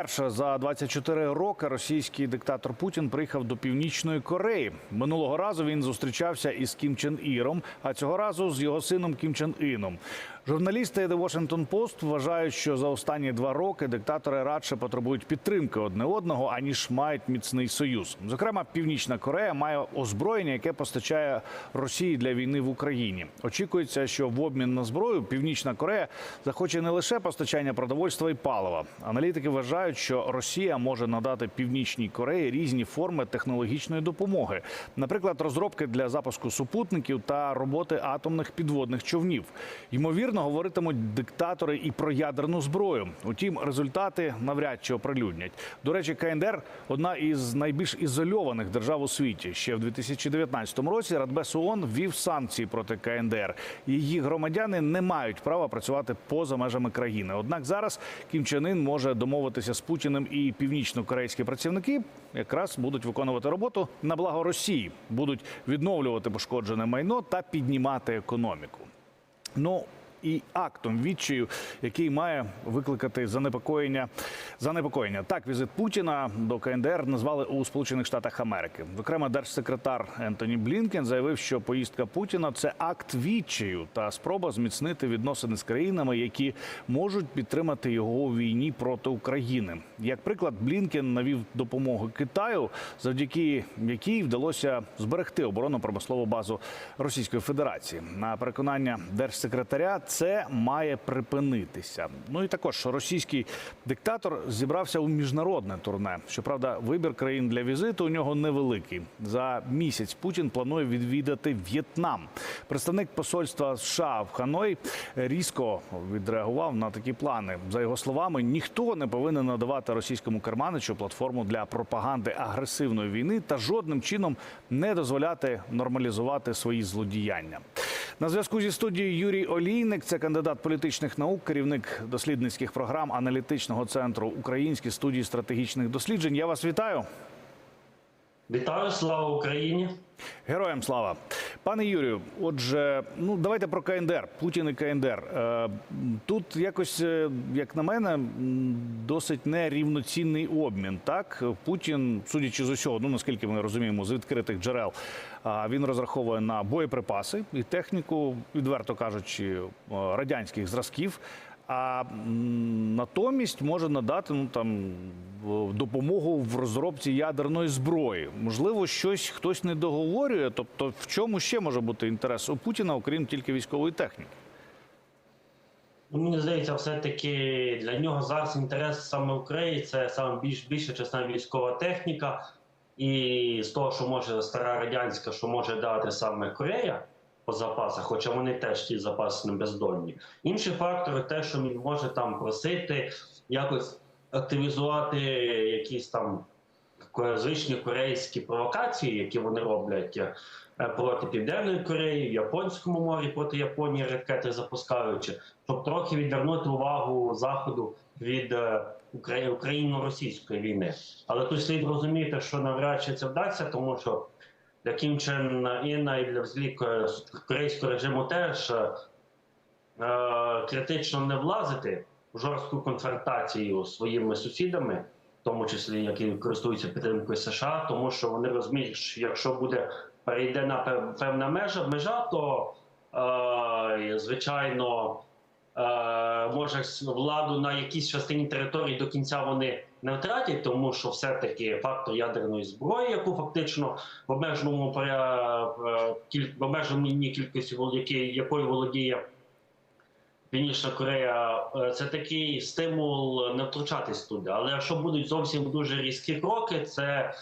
Перше за 24 роки російський диктатор Путін приїхав до північної Кореї. Минулого разу він зустрічався із Кім Чен Іром, а цього разу з його сином Кім Чен Іном. Журналісти The Washington Post вважають, що за останні два роки диктатори радше потребують підтримки одне одного, аніж мають міцний союз. Зокрема, Північна Корея має озброєння, яке постачає Росії для війни в Україні. Очікується, що в обмін на зброю Північна Корея захоче не лише постачання продовольства і палива. Аналітики вважають, що Росія може надати Північній Кореї різні форми технологічної допомоги, наприклад, розробки для запуску супутників та роботи атомних підводних човнів. Ймовірно, говоритимуть диктатори і про ядерну зброю. Утім, результати навряд чи оприлюднять. До речі, КНДР одна із найбільш ізольованих держав у світі. Ще в 2019 році Радбез ООН ввів санкції проти КНДР. Її громадяни не мають права працювати поза межами країни. Однак зараз Кім Чен Ін може домовитися з Путіним, і північно-корейські працівники якраз будуть виконувати роботу на благо Росії, будуть відновлювати пошкоджене майно та піднімати економіку. Ну і актом відчаю, який має викликати занепокоєння. Занепокоєння так, візит Путіна до КНДР назвали у Сполучених Штатах Америки. Зокрема, держсекретар Ентоні Блінкен заявив, що поїздка Путіна це акт відчаю та спроба зміцнити відносини з країнами, які можуть підтримати його у війні проти України. Як приклад, Блінкен навів допомогу Китаю, завдяки якій вдалося зберегти оборонно-промислову базу Російської Федерації. На переконання держсекретаря, це має припинитися. Ну і також російський диктатор зібрався у міжнародне турне. Щоправда, вибір країн для візиту у нього невеликий. За місяць Путін планує відвідати В'єтнам. Представник посольства США в Ханой різко відреагував на такі плани. За його словами, ніхто не повинен надавати російському керманичу платформу для пропаганди агресивної війни та жодним чином не дозволяти нормалізувати свої злодіяння. На зв'язку зі студією Юрій Олійник, це кандидат політичних наук, керівник дослідницьких програм аналітичного центру Українські студії стратегічних досліджень. Я вас вітаю. Вітаю, слава Україні! Героям слава, пане Юрію. Отже, ну давайте про КНДР, Путін і КНДР. Е, Тут якось, е, як на мене, досить нерівноцінний обмін. Так, Путін, судячи з усього, ну наскільки ми розуміємо, з відкритих джерел, він розраховує на боєприпаси і техніку, відверто кажучи, е, радянських зразків. А натомість може надати ну там допомогу в розробці ядерної зброї. Можливо, щось хтось не договорює. Тобто, в чому ще може бути інтерес у Путіна, окрім тільки військової техніки? Ну, Мені здається, все-таки для нього зараз інтерес саме України це саме більш більша частина військова техніка, і з того, що може стара радянська, що може дати саме Корея по запасах, хоча вони теж ті запаси не бездонні. Інші фактори, те, що він може там просити, якось активізувати якісь там звичні корейські провокації, які вони роблять е, проти Південної Кореї, в Японському морі проти Японії ракети запускаючи, щоб трохи відвернути увагу заходу від е, україно-російської війни. Але тут слід розуміти, що навряд чи це вдасться, тому що Кім Чен Іна і для взагалі ко- корейського режиму теж е, е, критично не влазити в жорстку конфронтацію з своїми сусідами, в тому числі які користуються підтримкою США, тому що вони розуміють, що якщо буде перейде на пев- певна межа, межа, то е, звичайно е, може владу на якійсь частині території до кінця вони не втратять, тому що все-таки фактор ядерної зброї, яку фактично в обмеженому е, в обмеженій кількості якою володіє Північна Корея е, це такий стимул не втручатись туди. Але якщо будуть зовсім дуже різкі кроки, це е,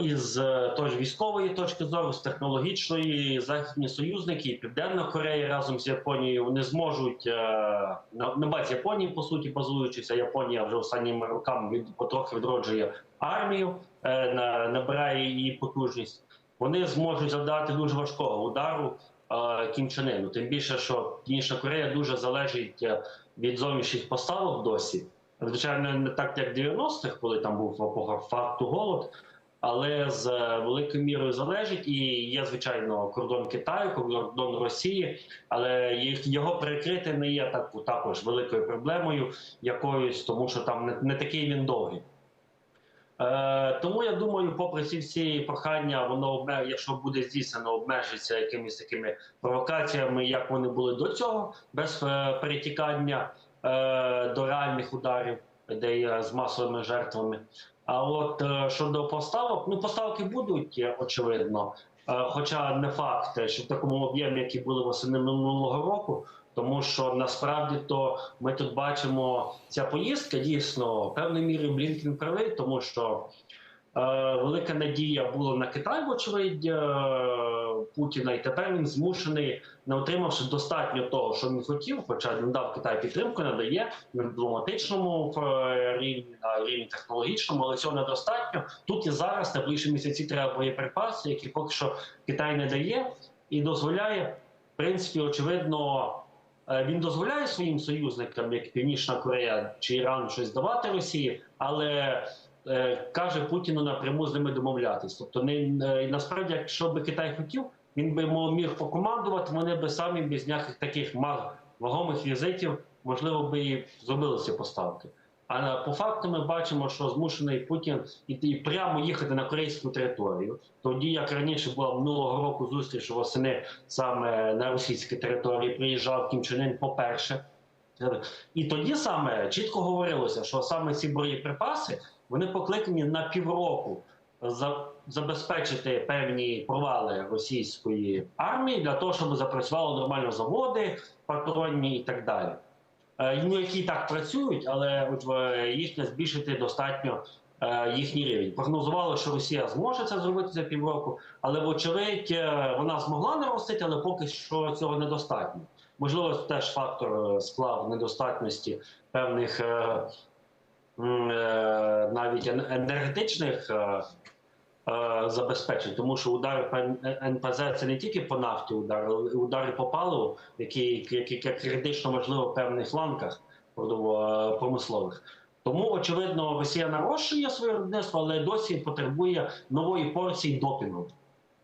із е, тож військової точки зору, з технологічної, західні союзники, Південна Корея разом з Японією вони зможуть е, на, на базі Японії, по суті, базуючися. Японія вже останніми роками від потрохи відроджує армію, е, на, набирає її потужність. Вони зможуть завдати дуже важкого удару е, Кім Тим більше, що Північна Корея дуже залежить е, від зовнішніх поставок досі. Звичайно, не так як в 90-х, коли там був факту голод. але з е, великою мірою залежить. І є, звичайно, кордон Китаю, кордон Росії, але його перекрити не є так, також великою проблемою якоюсь, тому що там не, не такий він довгий. Е, тому я думаю, попри ці всі прохання, воно обме- якщо буде здійснено, обмежиться якимись такими провокаціями, як вони були до цього, без е, перетікання до реальних ударів, де є з масовими жертвами. А от е, щодо поставок, ну поставки будуть е, очевидно. Е, Хоча не факт, е, що в такому об'ємі, які були восени минулого року, тому що насправді то ми тут бачимо ця поїздка дійсно певною мірою Блінкен правий, тому що е, велика надія була на Китай, вочевидь, е, Путіна, і тепер він змушений, не отримавши достатньо того, що він хотів, хоча він дав Китай підтримку, надає на дипломатичному е, рівні, на рівні технологічному, але цього недостатньо. Тут і зараз, найближчі місяці, треба боєприпаси, які поки що Китай не дає і дозволяє, в принципі, очевидно. Е, Він дозволяє своїм союзникам, як Північна Корея чи Іран, щось давати Росії, але е, каже Путіну напряму з ними домовлятись. Тобто, не е, насправді, якщо би Китай хотів, він би міг покомандувати. Вони би самі без ніяких таких вагомих візитів, можливо, би і зробили ці поставки. А по факту ми бачимо, що змушений Путін іти прямо їхати на корейську територію, тоді як раніше була минулого року зустріч восени саме на російській території, приїжджав Кім Чен Ын по-перше. І тоді саме чітко говорилося, що саме ці боєприпаси вони покликані на півроку забезпечити певні провали російської армії для того, щоб запрацювали нормально заводи, патронні і так далі. Е, Ну, які так працюють, але е, їх не збільшити достатньо е, їхній рівень. Прогнозували, що Росія зможе це зробити за півроку, але вочевидь вона змогла наростити, але поки що цього недостатньо. Можливо, теж фактор е, склав недостатності певних е, е, навіть енергетичних забезпечень, тому що удари по НПЗ це не тільки по нафті удари, удари по паливу, які, які, критично важливо в певних ланках промислових. Тому, очевидно, Росія нарощує своє виробництво, але досі потребує нової порції допінгу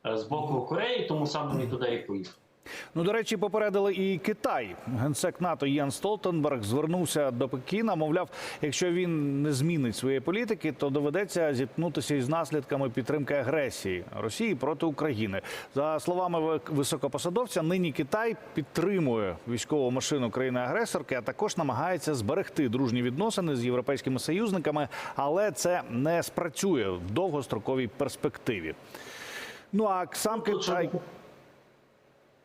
з боку Кореї, тому саме він туди і поїхав. Ну, до речі, попередили і Китай. Генсек НАТО Єн Столтенберг звернувся до Пекіна. Мовляв, якщо він не змінить своєї політики, то доведеться зіткнутися із наслідками підтримки агресії Росії проти України. За словами високопосадовця, нині Китай підтримує військову машину країни-агресорки, а також намагається зберегти дружні відносини з європейськими союзниками, але це не спрацює в довгостроковій перспективі. Ну а сам Китай.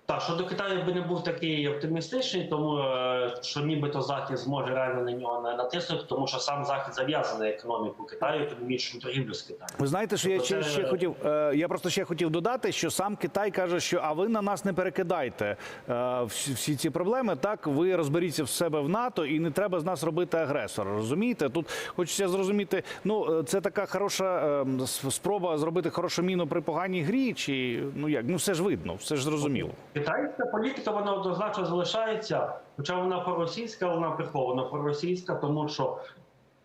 Так, щодо Китаю би не був такий оптимістичний, тому е, що нібито Захід зможе реально на нього не натиснути, тому що сам Захід зав'язаний економіку Китаю, економічну торгівлю з Китаєм. Ви знаєте, що я Тобто ще, це- ще хотів. е, Я просто ще хотів додати, що сам Китай каже, що а ви на нас не перекидайте е, всі, ці проблеми. Так ви розберіться в себе в НАТО, і не треба з нас робити агресора. Розумієте? Тут хочеться зрозуміти. Ну це така хороша спроба зробити хорошу міну при поганій грі, чи ну як ну все ж видно, все ж зрозуміло. Китайська політика вона однозначно залишається, хоча вона проросійська, вона прихована проросійська, тому що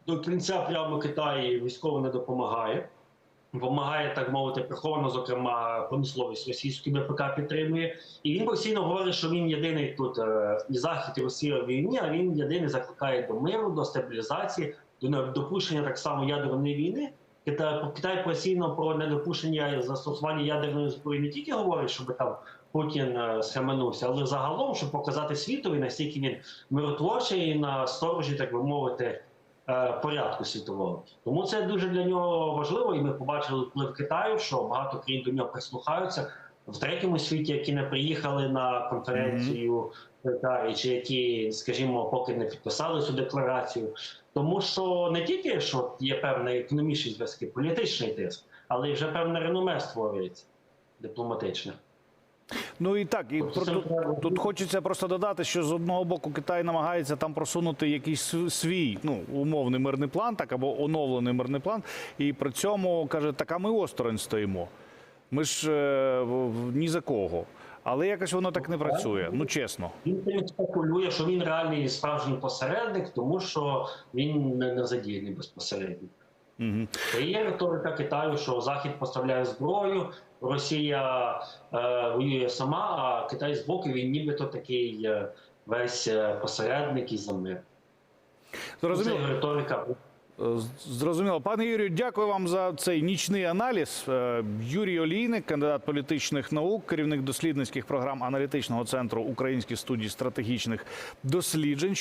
до кінця прямо Китай військово не допомагає. Допомагає, так мовити, приховано, зокрема, промисловість російської БПК підтримує. І він постійно говорить, що він єдиний тут е, і Захід, і Росія в війні, а він єдиний закликає до миру, до стабілізації, до недопущення так само ядерної війни. Китай постійно про недопущення застосування ядерної зброї не тільки говорить, щоб там Путін е, схаменувся, але загалом, щоб показати світові, наскільки він миротворчий і на сторожі, так би мовити, е, порядку світового. Тому це дуже для нього важливо, і ми побачили вплив Китаю, що багато країн до нього прислухаються в третьому світі, які не приїхали на конференцію в Китаї, чи які, скажімо, поки не підписали цю декларацію. Тому що не тільки що є певні економічні зв'язки, політичний тиск, але й вже певне реноме створюється дипломатичне. Ну і так, і про, тут, тут хочеться просто додати, що з одного боку Китай намагається там просунути якийсь свій ну умовний мирний план, так або оновлений мирний план, і при цьому каже, так а ми осторонь стоїмо. Ми ж е, ні за кого. Але якось воно так не працює. Ну чесно. Він спекулює, що він реальний справжній посередник, тому що він не задіяний безпосередньо. Угу. Є риторика Китаю, що Захід поставляє зброю, Росія е, воює сама, а Китай з боку він нібито такий е, весь е, посередник і за мир. Зрозуміло. Це риторика. Зрозуміло. Пане Юрію, дякую вам за цей нічний аналіз. Е, Юрій Олійник, кандидат політичних наук, керівник дослідницьких програм аналітичного центру Української студії стратегічних досліджень.